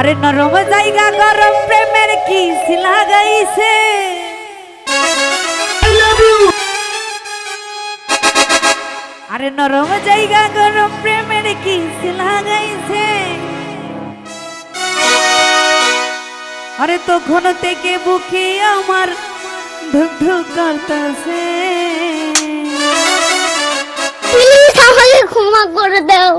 আরে নরম জায়গা গরম প্রেমের কি লাগাইছে। আরে নরম জায়গা গরম প্রেমের কি লাগাইছে। আরে তখন থেকে বুকে আমার ধুক ধুক করতেছে। প্লিজ আমাকে ক্ষমা করে দাও।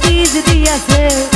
প্যাকেজ দিয়েছে।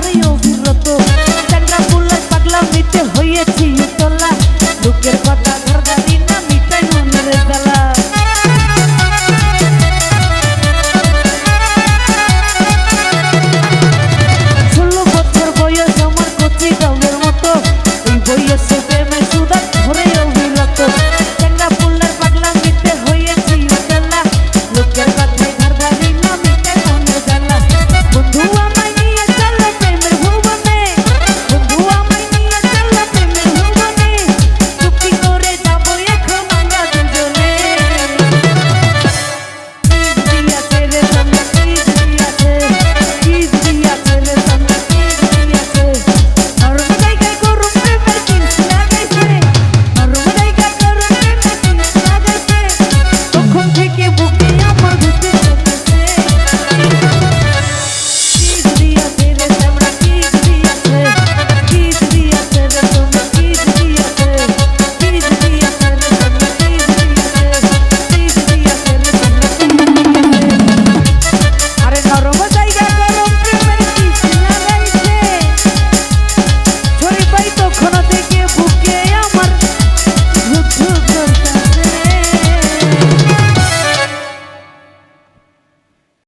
corrió.